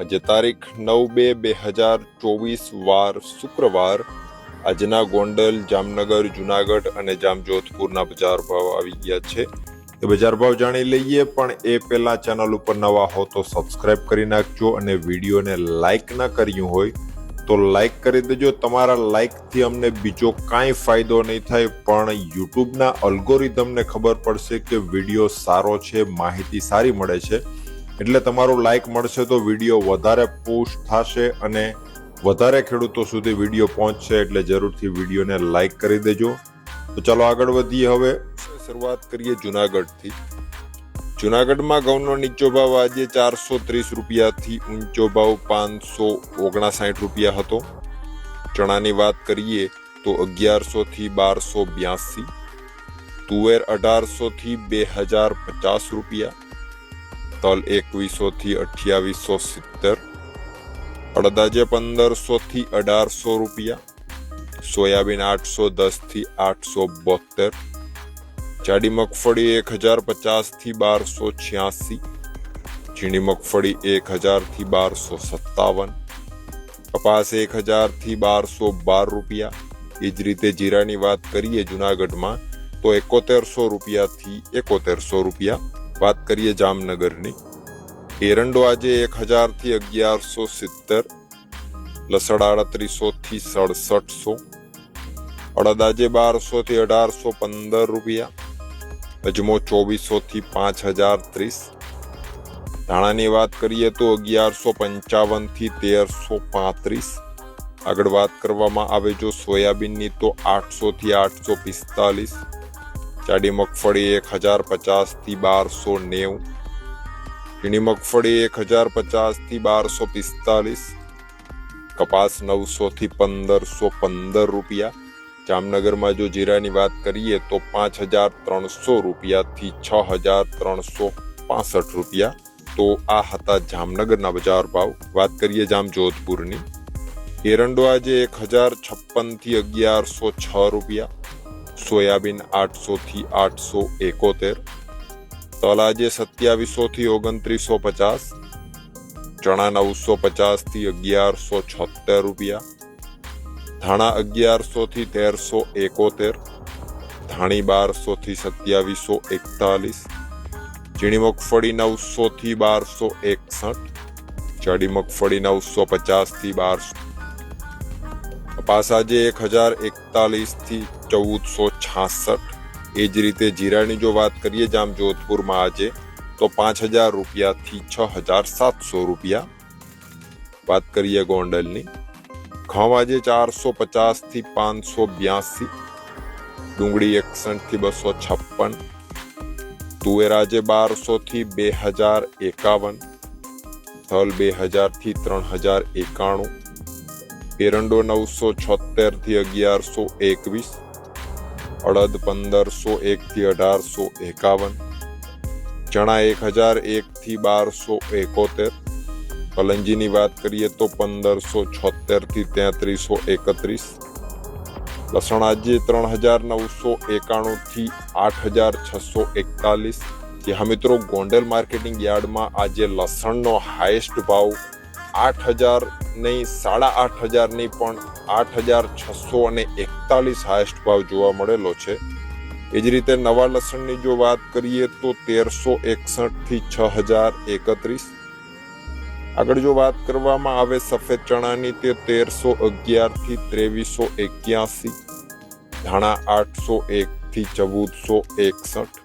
આજે તારીખ નવ બે બે હજાર ચોવીસ વાર શુક્રવાર આજના ગોંડલ, જામનગર, જુનાગઢ અને જામજોધપુરના બજાર ભાવ આવી ગયા છે. એ બજાર ભાવ જાણી લઈએ, પણ એ પહેલાં ચેનલ ઉપર નવા હો તો સબસ્ક્રાઇબ કરી નાખજો અને વિડીયોને લાઇક ના કર્યું હોય તો લાઇક કરી દેજો. તમારા લાઇકથી અમને બીજો કાંઈ ફાયદો નહીં થાય, પણ યુટ્યુબના અલ્ગોરિધમને ખબર પડશે કે વીડિયો સારો છે, માહિતી સારી મળે છે. એટલે તમારું લાઇક મળશે તો વીડિયો વધારે પુશ થશે અને વધારે ખેડૂતો સુધી વીડિયો પહોંચશે એટલે જરૂરથી વિડીયોને લાઇક કરી દેજો. તો ચાલો આગળ વધીએ હવે. શરૂઆત કરીએ જુનાગઢથી. જુનાગઢમાં ઘઉંનો નીચો ભાવ આજે ચારસો ત્રીસ રૂપિયાથી ઊંચો ભાવ પાંચસો ઓગણસાઠ રૂપિયા હતો. ચણાની વાત કરીએ તો અગિયારસોથી બારસો બ્યાસી, તુવેર અઢારસોથી બે હજાર પચાસ રૂપિયા તલ એકવીસો થી અઠ્યાવીસો સિત્તેર, અડદાજે પંદરસો થી અઢારસો રૂપિયા, સોયાબીન આઠસો દસથી આઠસો બોતેર જાડી મગફળી એક હજાર પચાસથી બારસો છ્યાસી, ઝીણી મગફળી એક હજારથી બારસો સત્તાવન, કપાસ એક હજારથી બારસો બાર રૂપિયા. એ જ રીતે જીરાની વાત કરીએ જુનાગઢમાં, તો એકોતેરસો રૂપિયાથી એકોતેરસો રૂપિયા. વાત કરીએ જામનગરની. એરંડો આજે એક હજારથી અગિયારસો સિત્તેર લસણ આડત્રીસોથી સડસઠસો, અડદ આજે બારસોથી અઢારસો પંદર રૂપિયા, અજમો ચોવીસોથી પાંચ હજાર ત્રીસ. ધાણાની વાત કરીએ તો અગિયારસો પંચાવનથી તેરસો પાંત્રીસ. આગળ વાત કરવામાં આવે જો સોયાબીનની તો આઠસોથી આઠસો પિસ્તાલીસ. જાડી મગફળી એક હજાર પચાસથી બારસો નેવું. ઝીણી મગફળી એક હજાર પચાસથી બારસો પિસ્તાલીસ. કપાસ નવસોથી પંદરસો પંદર રૂપિયા. જામનગરમાં જો જીરાની વાત કરીએ તો પાંચ હજાર ત્રણસો રૂપિયાથી છ હજાર ત્રણસો પાસઠ રૂપિયા. તો આ હતા જામનગરના બજાર ભાવ. વાત કરીએ જામ જોધપુરની એરંડો આજે એક હજાર છપ્પનથી અગિયારસો છ રૂપિયા. સોયાબીન આઠસો થી આઠસો એકોતેર, તલાજે સત્યાવીસોથી ઓગણત્રીસો પચાસ, ચણા નવસો પચાસથી અગિયારસો છોતેર રૂપિયા, ધાણા અગિયારસો થી તેરસો એકોતેર, ધાણી બારસો થી સત્યાવીસો એકતાલીસ, ઝીણી મગફળી નવસો થી બારસો એકસઠ ચડી મગફળી નવસો પચાસથી બારસો. કપાસ જે એક હજાર એકતાલીસથી ચૌદસો છાસઠ. એ જ રીતે જીરાની જો વાત કરીએ જામ જોધપુરમાં આજે, તો પાંચ હજાર રૂપિયાથી છ હજાર સાતસો રૂપિયા. વાત કરીએ ગોંડલની, ઘઉં આજે ચારસો પચાસથી પાંચસો બ્યાસી. ડુંગળી એકસઠથી બસો છપ્પન. તુવેર આજે બારસોથી બે હજાર એકાવન. થલ બે હજારથી ત્રણ હજાર એકાણું. એરંડો નવસો છોતેરથી અગિયારસો એકવીસ. અડદ પંદરસો એકથી અઢારસો એકાવન, ચણા એક હજાર એકથી બારસો એકોતેર કલંજીની વાત કરીએ તો પંદરસો છોતેરથી તેત્રીસો એકત્રીસ લસણ આજે ત્રણ હજાર નવસો એકાણુંથી આઠ હજાર છસો એકતાલીસ. જ્યાં મિત્રો ગોંડલ માર્કેટિંગ યાર્ડમાં આજે લસણનો હાઈએસ્ટ ભાવ આઠ હજાર નહીં, સાડા આઠ હજાર નહીં, પણ આઠ હજાર છસો અને એકતાલીસ હાઈએસ્ટ ભાવ જોવા મળેલો છે. એ જ રીતે નવા લસણની જો વાત કરીએ તો તેરસો એકસઠથી છ હજાર એકત્રીસ. આગળ જો વાત કરવામાં આવે સફેદ ચણાની, તે તેરસો અગિયારથી ત્રેવીસો એક્યાસી. ધાણા આઠસો એક થી ચૌદસો એકસઠ.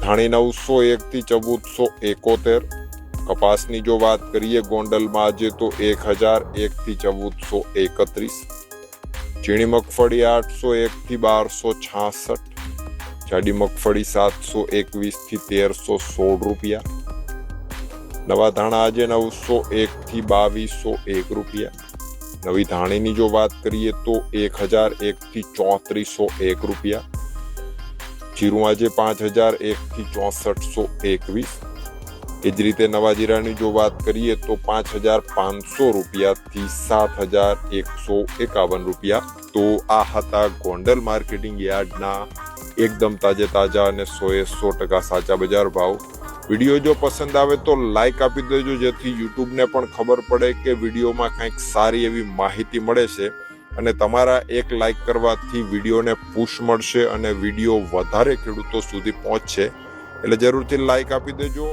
ધાણી નવસો એક થી ચૌદસો એકોતેર. કપાસની જો વાત કરીએ ગોંડલમાં આજે તો એક હજાર એકથી ચૌદસો એકત્રીસ, ઝીણી મગફળી આઠસો એકથી બારસો છાસઠ, જાડી મગફળી સાતસો એકવીસથી તેરસો સોળ રૂપિયા, નવા ધાણા આજે નવસો એકથી બાવીસો એક રૂપિયા. નવી ધાણીની જો વાત કરીએ તો એક હજાર એકથી ચોત્રીસો એક રૂપિયા. જીરું આજે પાંચ હજાર એકથી ચોસઠસો એકવીસ એ જ રીતે નવા જીરાની જો વાત કરીએ તો પાંચ હજાર પાંચસો રૂપિયાથી સાત હજાર એકસો એકાવન રૂપિયા. તો આ હતા ગોંડલ માર્કેટિંગ યાર્ડના એકદમ તાજે તાજા અને સોએ સો ટકા સાચા બજાર ભાવ. વીડિયો જો પસંદ આવે તો લાઈક આપી દેજો, જેથી યુટ્યુબને પણ ખબર પડે કે વિડીયોમાં કંઈક સારી એવી માહિતી મળે છે. અને તમારા એક લાઈક કરવાથી વિડીયોને પુશ મળશે અને વીડિયો વધારે ખેડૂતો સુધી પહોંચશે. એટલે જરૂરથી લાઈક આપી દેજો.